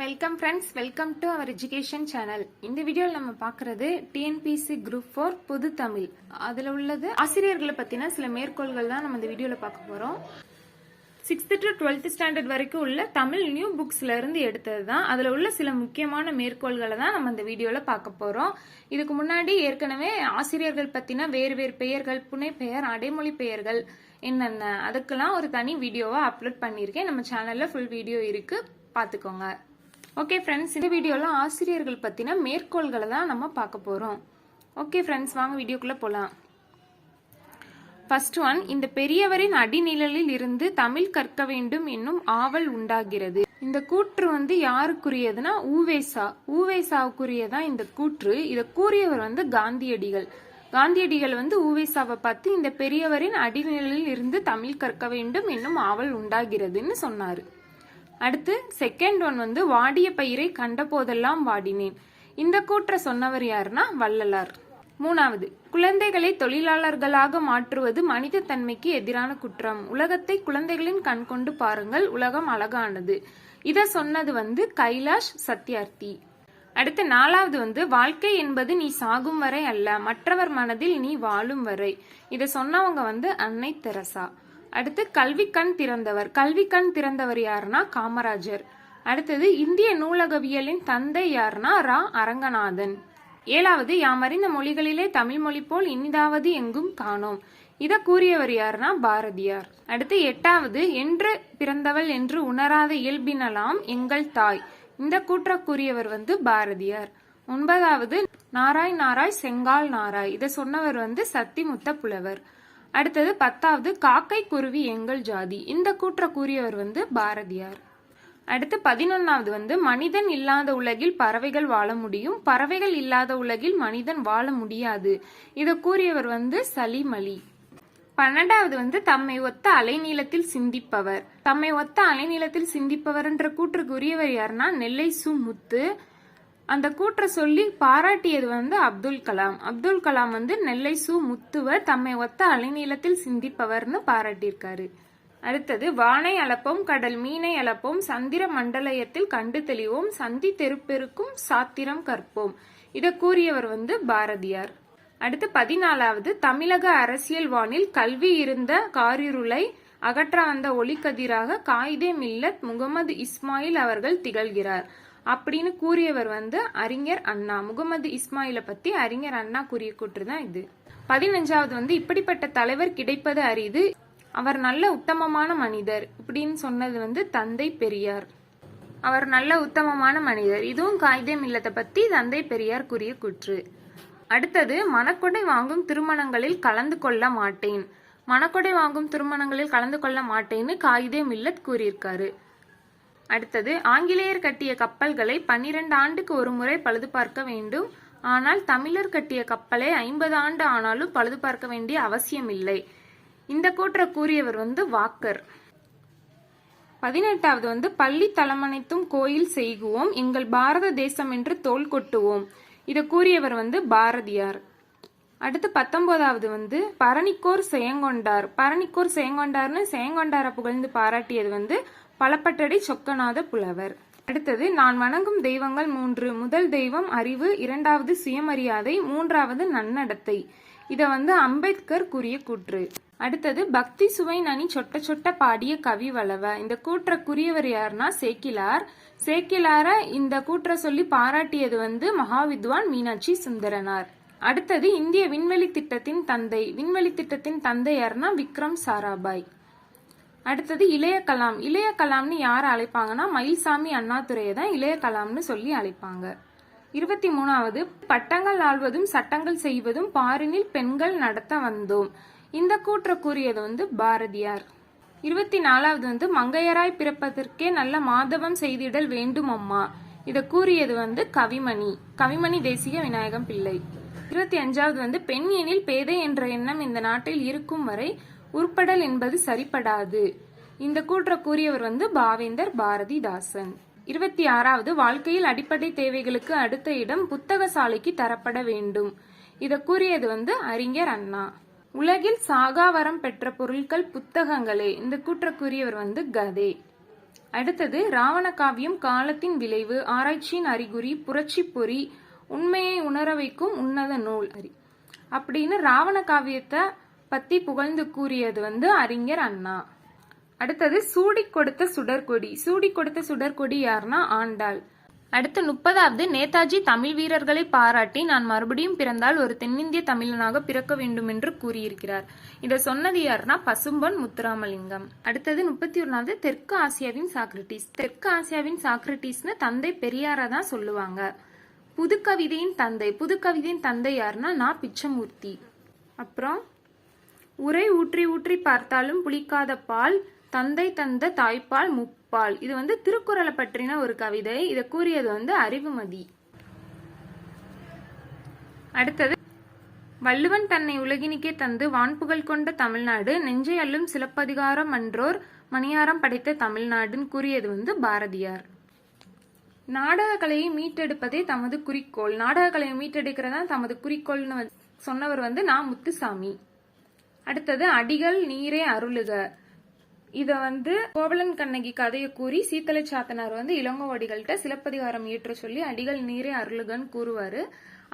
Welcome friends welcome to our education channel இந்த வீடியோவில் நம்ம பார்க்கறது டிஎன்பிசி குரூப் ஃபோர் பொது தமிழ். அதில் உள்ளது ஆசிரியர்களை பற்றின சில மேற்கோள்கள் தான் நம்ம இந்த வீடியோவில் பார்க்க போகிறோம் சிக்ஸ்த் டு டுவெல்த் ஸ்டாண்டர்ட் வரைக்கும் உள்ள தமிழ் நியூ புக்ஸ்ல இருந்து எடுத்தது தான். அதில் உள்ள சில முக்கியமான மேற்கோள்களை தான் நம்ம இந்த வீடியோவில் பார்க்க போகிறோம் இதுக்கு முன்னாடி ஏற்கனவே ஆசிரியர்கள் பற்றின வேறு வேறு பெயர்கள் புனை பெயர் அடைமொழி பெயர்கள் என்னென்ன அதுக்கெல்லாம் ஒரு தனி வீடியோவை அப்லோட் பண்ணியிருக்கேன். நம்ம சேனலில் ஃபுல் வீடியோ இருக்குது பார்த்துக்கோங்க. ஓகே ஃப்ரெண்ட்ஸ் இந்த வீடியோவில் ஆசிரியர்கள் பற்றின மேற்கோள்களை தான் நம்ம பார்க்க போகிறோம் ஓகே ஃப்ரெண்ட்ஸ் வாங்க வீடியோக்குள்ளே போகலாம் ஃபர்ஸ்ட் ஒன் இந்த பெரியவரின் அடிநிழலில் இருந்து தமிழ் கற்க வேண்டும் என்னும் ஆவல் உண்டாகிறது. இந்த கூற்று வந்து யாருக்குரியதுன்னா ஊவேசா ஊவேசாவுக்குரியதான் இந்த கூற்று. இதை கூறியவர் வந்து காந்தியடிகள். காந்தியடிகள் வந்து ஊவேசாவை பார்த்து இந்த பெரியவரின் அடிநிழலில் இருந்து தமிழ் கற்க வேண்டும் என்னும் ஆவல் உண்டாகிறதுன்னு சொன்னார். அடுத்து செகண்ட் ஒன் வந்து வாடிய பயிரை கண்ட போதெல்லாம் வாடினேன். இந்த கூற்ற சொன்னவர் யாருன்னா வள்ளலார். மூணாவது குழந்தைகளை தொழிலாளர்களாக மாற்றுவது மனித தன்மைக்கு எதிரான குற்றம். உலகத்தை குழந்தைகளின் கண் கொண்டு பாருங்கள் உலகம் அழகானது. இதை சொன்னது வந்து கைலாஷ் சத்யார்த்தி. அடுத்து நாலாவது வந்து வாழ்க்கை என்பது நீ சாகும் வரை அல்ல மற்றவர் மனதில் நீ வாழும் வரை. இதை சொன்னவங்க வந்து அன்னை தெரசா. அடுத்து கல்வி கண் திறந்தவர். கல்வி கண் திறந்தவர் யாருன்னா காமராஜர். அடுத்தது இந்திய நூலகவியலின் தந்தை யாருன்னா ரா. அரங்கநாதன். ஏழாவது யாமறிந்த மொழிகளிலே தமிழ் மொழி போல் இனிதாவது எங்கும் காணோம். இதை கூறியவர் யாருன்னா பாரதியார். அடுத்து எட்டாவது என்று பிறந்தவள் என்று உணராத இயல்பினலாம் எங்கள் தாய். இந்த கூற்ற கூறியவர் வந்து பாரதியார். ஒன்பதாவது நாராய் நாராய் செங்கால் நாராய். இதை சொன்னவர் வந்து சத்திமுத்த புலவர். அடுத்தது பத்தாவது காக்கை குருவி எங்கள் ஜாதி. இந்த கூற்ற கூறியவர் வந்து பாரதியார். அடுத்து பதினொன்னாவது வந்து மனிதன் இல்லாத உலகில் பறவைகள் வாழ முடியும். பறவைகள் இல்லாத உலகில் மனிதன் வாழ முடியாது. இதை கூறியவர் வந்து சலீம் அலி. பன்னெண்டாவது வந்து தம்மை ஒத்த அலைநீளத்தில் சிந்திப்பவர். தம்மை ஒத்த அலைநீளத்தில் சிந்திப்பவர் என்ற கூற்றுக்குரியவர் யாருன்னா நெல்லை சு முத்து. அந்த கூற்றை சொல்லி பாராட்டியது வந்து அப்துல் கலாம். அப்துல் கலாம் வந்து நெல்லை சு முத்துவர் தம்மை ஒத்த அலைநீளத்தில் சிந்திப்பவர்னு பாராட்டியிருக்காரு. அடுத்தது வானை அளப்போம் கடல் மீனை அளப்போம் சந்திர மண்டலயத்தில் கண்டு தெளிவோம் சந்தி தெருப்பெருக்கும் சாத்திரம் கற்போம். இதை கூறியவர் வந்து பாரதியார். அடுத்து பதினாலாவது தமிழக அரசியல் வானில் கல்வி இருந்த காரிருளை அகற்ற வந்த ஒளிக்கதிராக காயிதே மில்லத் முகமது இஸ்மாயில் அவர்கள் திகழ்கிறார். அப்படின்னு கூறியவர் வந்து அறிஞர் அண்ணா. முகமது இஸ்மாயிலை பத்தி அறிஞர் அண்ணா கூறிய கூற்று தான் இது. பதினஞ்சாவது வந்து இப்படிப்பட்ட தலைவர் கிடைப்பது அரிது. அவர் நல்ல உத்தமமான மனிதர் இப்படின்னு சொன்னது வந்து தந்தை பெரியார். அவர் நல்ல உத்தமமான மனிதர். இதுவும் காயிதே இல்லத்தை பத்தி தந்தை பெரியார் கூறிய கூற்று. அடுத்தது மணக்கொடை வாங்கும் திருமணங்களில் கலந்து கொள்ள மாட்டேன். மணக்கொடை வாங்கும் திருமணங்களில் கலந்து கொள்ள மாட்டேன்னு காயிதே மில்லத் கூறியிருக்காரு. அடுத்தது ஆங்கிலேயர் கட்டிய கப்பல்களை பன்னிரண்டு ஆண்டுக்கு ஒரு முறை பழுது பார்க்க வேண்டும். ஆனால் தமிழர் கட்டிய கப்பலை ஐம்பது ஆண்டு ஆனாலும் பழுது பார்க்க வேண்டிய அவசியம் இல்லை. இந்த கூற்றை கூறியவர் வந்து வாக்கர். பதினெட்டாவது வந்து பள்ளி தலமனைத்தும் கோயில் செய்குவோம் எங்கள் பாரத தேசம் என்று தோல் கொட்டுவோம். இதை கூறியவர் வந்து பாரதியார். அடுத்து பத்தொன்பதாவது வந்து பரணிக்கோர் செயங்கொண்டார். பரணிக்கோர் செயங்கொண்டார்னு செயங்கொண்டாரை புகழ்ந்து பாராட்டியது வந்து பலப்பட்டடி சொக்கநாத புலவர். அடுத்தது நான் வணங்கும் தெய்வங்கள் மூன்று. முதல் தெய்வம் அறிவு. இரண்டாவது சுயமரியாதை. மூன்றாவது நன்னடத்தை. இதை வந்து அம்பேத்கர் கூறிய கூற்று. அடுத்தது பக்தி சுவை நனி சொட்ட சொட்ட பாடிய கவி வளவ. இந்த கூற்ற கூறியவர் யாருன்னா சேக்கிலார். சேக்கிலார இந்த கூற்றை சொல்லி பாராட்டியது வந்து மகாவித்வான் மீனாட்சி சுந்தரனார். அடுத்தது இந்திய விண்வெளி திட்டத்தின் தந்தை. விண்வெளி திட்டத்தின் தந்தை யாருன்னா விக்ரம் சாராபாய். அடுத்தது இளைய கலாம். இளைய கலாம்னு யாரை அழைப்பாங்கன்னா மயில்சாமி அண்ணாதுரையை தான் இளைய கலாம்னு சொல்லி அழைப்பாங்க. இருபத்தி மூணாவது பட்டங்கள் ஆள்வதும் சட்டங்கள் செய்வதும் பாரினில் பெண்கள் நடத்த வந்தோம். இந்த கூற்ற கூறியது வந்து பாரதியார். இருபத்தி நாலாவது வந்து மங்கையராய் பிறப்பதற்கே நல்ல மாதவம் செய்திடல் வேண்டும் அம்மா. இதை கூறியது வந்து கவிமணி. கவிமணி தேசிக விநாயகம் பிள்ளை. இருபத்தி அஞ்சாவது வந்து பெண் எனில் பேதை என்ற எண்ணம் இந்த நாட்டில் இருக்கும் வரை உருப்படல் என்பது சரிப்படாது. இந்த கூற்ற கூறியவர் வந்து பாவேந்தர் பாரதிதாசன். இருபத்தி ஆறாவது வாழ்க்கையில் அடிப்படை தேவைகளுக்கு அடுத்த இடம் புத்தக சாலைக்கு தரப்பட வேண்டும். இதை கூறியது வந்து அறிஞர் அண்ணா. உலகில் சாகாவரம் பெற்ற பொருட்கள் புத்தகங்களே. இந்த கூற்ற கூறியவர் வந்து கதே. அடுத்தது ராவண காவியம் காலத்தின் விளைவு ஆராய்ச்சியின் அறிகுறி புரட்சி பொறி உண்மையை உணர வைக்கும் உன்னத நூல். அறி அப்படின்னு ராவண காவியத்தை பத்தி புகழ்ந்து கூறியது வந்து அறிஞர் அண்ணா. அடுத்தது சூடி கொடுத்த சுடர்கொடி சூடி கொடுத்த சுடர்கொடி யாருன்னா ஆண்டாள். அடுத்து முப்பதாவது நேதாஜி தமிழ் வீரர்களை பாராட்டி நான் மறுபடியும் பிறந்தால் ஒரு தென்னிந்திய தமிழனாக பிறக்க வேண்டும் என்று கூறியிருக்கிறார். இதை சொன்னது யாருன்னா பசும்பொன் முத்துராமலிங்கம். அடுத்தது முப்பத்தி ஒன்னாவது தெற்கு ஆசியாவின் சாக்ரட்டிஸ் தெற்கு ஆசியாவின் சாக்ரட்டிஸ்னு தந்தை பெரியாரா தான் சொல்லுவாங்க. புதுக்கவிதையின் தந்தை. புதுக்கவிதையின் தந்தை யாருன்னா நான் பிச்சமூர்த்தி. அப்புறம் உரை ஊற்றி ஊற்றி பார்த்தாலும் புளிக்காத பால் தந்தை தந்த தாய்ப்பால் முப்பால். இது வந்து திருக்குறளை பற்றின ஒரு கவிதை. இதை கூறியது வந்து அறிவுமதி. அடுத்தது வள்ளுவன் தன்னை உலகினிக்கே தந்து வான்புகழ் கொண்ட தமிழ்நாடு நெஞ்சை அள்ளும் சிலப்பதிகாரம் அன்றோர் மணியாரம் படைத்த தமிழ்நாடுன்னு கூறியது வந்து பாரதியார். நாடக கலையை மீட்டெடுப்பதே தமது குறிக்கோள். நாடக கலையை மீட்டெடுக்கிறதா தமது குறிக்கோள்னு சொன்னவர் வந்து நான் முத்துசாமி. அடுத்தது அடிகள் நீரே அருளுக. இத வந்து கோவலன் கண்ணகி கதையை கூறி சீத்தலை சாத்தனார் வந்து இளங்கோவடிகள்கிட்ட சிலப்பதிகாரம் இயற்ற சொல்லி அடிகள் நீரே அருளுகன்னு கூறுவாரு.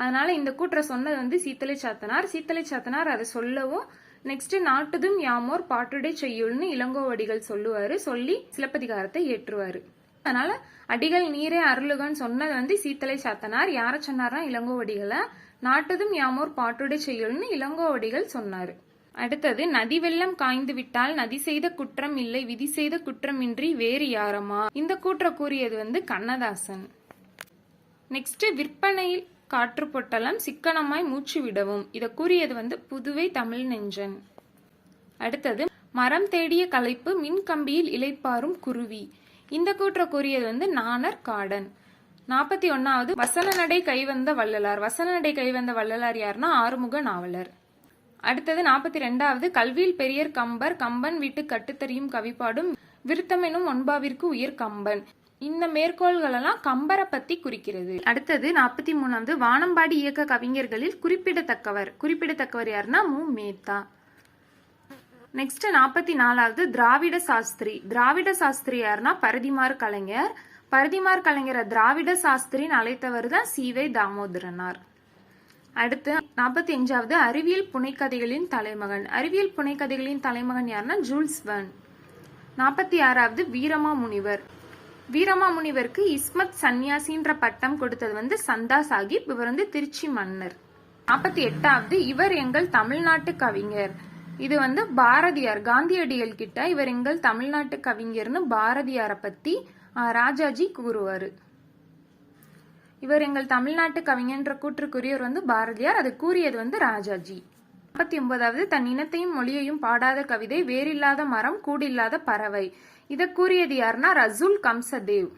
அதனால இந்த கூற்ற சொன்னது வந்து சீத்தலை சாத்தனார். சீத்தலை சாத்தனார் அதை சொல்லவும் நெக்ஸ்ட் நாட்டுதும் யாமோர் பாட்டுடை செய்யுள்னு இளங்கோவடிகள் சொல்லுவாரு. சொல்லி சிலப்பதிகாரத்தை ஏற்றுவாரு அதனால அடிகள் நீரே அருளுகன்னு சொன்னது வந்து சீத்தலை சாத்தனார். யார சொன்னார்னா இளங்கோவடிகளை நாட்டுதும் யாமோர் பாட்டுடை செய்யுள்னு இளங்கோவடிகள் சொன்னாரு. அடுத்தது நதி வெள்ளம் காய்ந்து விட்டால் நதி செய்த குற்றம் இல்லை விதி செய்த குற்றமின்றி வேறு யாரமா? இந்த கூற்ற கூறியது வந்து கண்ணதாசன். நெக்ஸ்ட் விற்பனையில் காற்று பொட்டலம் சிக்கனமாய் மூச்சு விடவும். இதை கூறியது வந்து புதுவை தமிழ் நெஞ்சன். அடுத்தது மரம் தேடிய களைப்பு மின் கம்பியில் இலைப்பாரும் குருவி. இந்த கூற்ற கூறியது வந்து நாணர் காடன். நாற்பத்தி ஒன்னாவது வசன நடை கைவந்த வள்ளலார். வசன நடை கைவந்த வள்ளலார் யாருன்னா ஆறுமுக நாவலர். அடுத்தது நாற்பத்தி ரெண்டாவது கல்வியில் பெரியர் கம்பர் கம்பன் வீட்டு கட்டுத்தறியும் கவிப்பாடும் விருத்தமெனும் ஒன்பாவிற்கு உயிர் கம்பன். இந்த மேற்கோள்கள் எல்லாம் கம்பரை பத்தி குறிக்கிறது. அடுத்தது நாற்பத்தி மூணாவது வானம்பாடி இயக்க கவிஞர்களில் குறிப்பிடத்தக்கவர். குறிப்பிடத்தக்கவர் யாருன்னா மு. மேத்தா. நெக்ஸ்ட் நாற்பத்தி நாலாவது திராவிட சாஸ்திரி. திராவிட சாஸ்திரி யாருன்னா பரதிமார் கலைஞர். பரதிமார் கலைஞரை திராவிட சாஸ்திரின்னு அழைத்தவர் தான் சி வை தாமோதரனார். அடுத்து நாற்பத்தி அஞ்சாவது அறிவியல் புனைக்கதைகளின் தலைமகன். அறிவியல் புனைக்கதைகளின் தலைமகன் யாருன்னா ஜூல்ஸ் வன் நாற்பத்தி ஆறாவது வீரமா முனிவர். வீரமா முனிவருக்கு இஸ்மத் சன்னியாசின்ற பட்டம் கொடுத்தது வந்து சந்தா சாஹிப் இவர் வந்து திருச்சி மன்னர். நாற்பத்தி எட்டாவது இவர் எங்கள் தமிழ்நாட்டு கவிஞர். இது வந்து பாரதியார் காந்தியடிகள் கிட்ட இவர் எங்கள் தமிழ்நாட்டு கவிஞர்னு பாரதியாரை பத்தி ராஜாஜி கூறுவாரு. இவர் எங்கள் தமிழ்நாட்டு கவிஞன்ற கூற்றுக்குரியவர் வந்து பாரதியார். அது கூறியது வந்து ராஜாஜி. நாற்பத்தி ஒன்பதாவது தன் இனத்தையும் மொழியையும் பாடாத கவிதை வேறில்லாத மரம் கூடில்லாத பறவை. இதை கூறியது யாருன்னா ரசூல் கம்சதேவ்.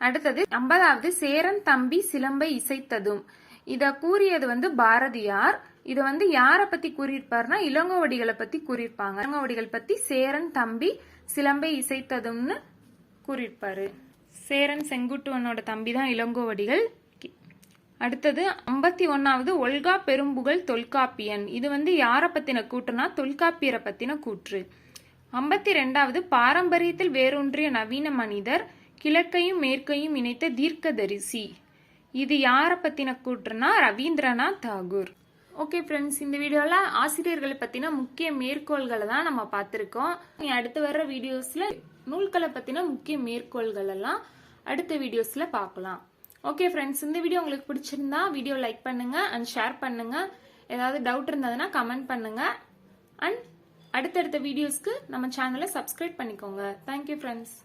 அடுத்தது ஐம்பதாவது சேரன் தம்பி சிலம்பை இசைத்ததும். இத கூறியது வந்து பாரதியார். இதை வந்து யாரை பத்தி கூறியிருப்பாருன்னா இளங்கோவடிகளை பத்தி கூறியிருப்பாங்க. இளங்கோவடிகள் பத்தி சேரன் தம்பி சிலம்பை இசைத்ததும்னு கூறியிருப்பாரு. சேரன் செங்குட்டுவனோட தம்பி தான் இளங்கோவடிகள். அடுத்தது ஐம்பத்தி ஒன்னாவது ஒல்கா பெரும்புகழ் தொல்காப்பியன். இது வந்து யாரை பத்தின கூற்றுனா தொல்காப்பியரை பத்தின கூற்று. ஐம்பத்தி ரெண்டாவது பாரம்பரியத்தில் வேரூன்றிய நவீன மனிதர் கிழக்கையும் மேற்கையும் இணைத்த தீர்க்கதரிசி. இது யாரை பத்தின கூற்றுனா ரவீந்திரநாத் தாகூர். ஓகே ஃப்ரெண்ட்ஸ் இந்த வீடியோவில் ஆசிரியர்களை பற்றின முக்கிய மேற்கோள்களை தான் நம்ம பார்த்துருக்கோம். அடுத்து வர்ற வீடியோஸில் நூல்களை பற்றின முக்கிய மேற்கோள்கள் எல்லாம் அடுத்த வீடியோஸில் பார்க்கலாம். ஓகே ஃப்ரெண்ட்ஸ் இந்த வீடியோ உங்களுக்கு பிடிச்சிருந்தா வீடியோ லைக் பண்ணுங்கள் அண்ட் ஷேர் பண்ணுங்கள் ஏதாவது டவுட் இருந்ததுன்னா கமெண்ட் பண்ணுங்கள் அண்ட் அடுத்தடுத்த வீடியோஸ்க்கு நம்ம சேனலை சப்ஸ்கிரைப் பண்ணிக்கோங்க. Thank you friends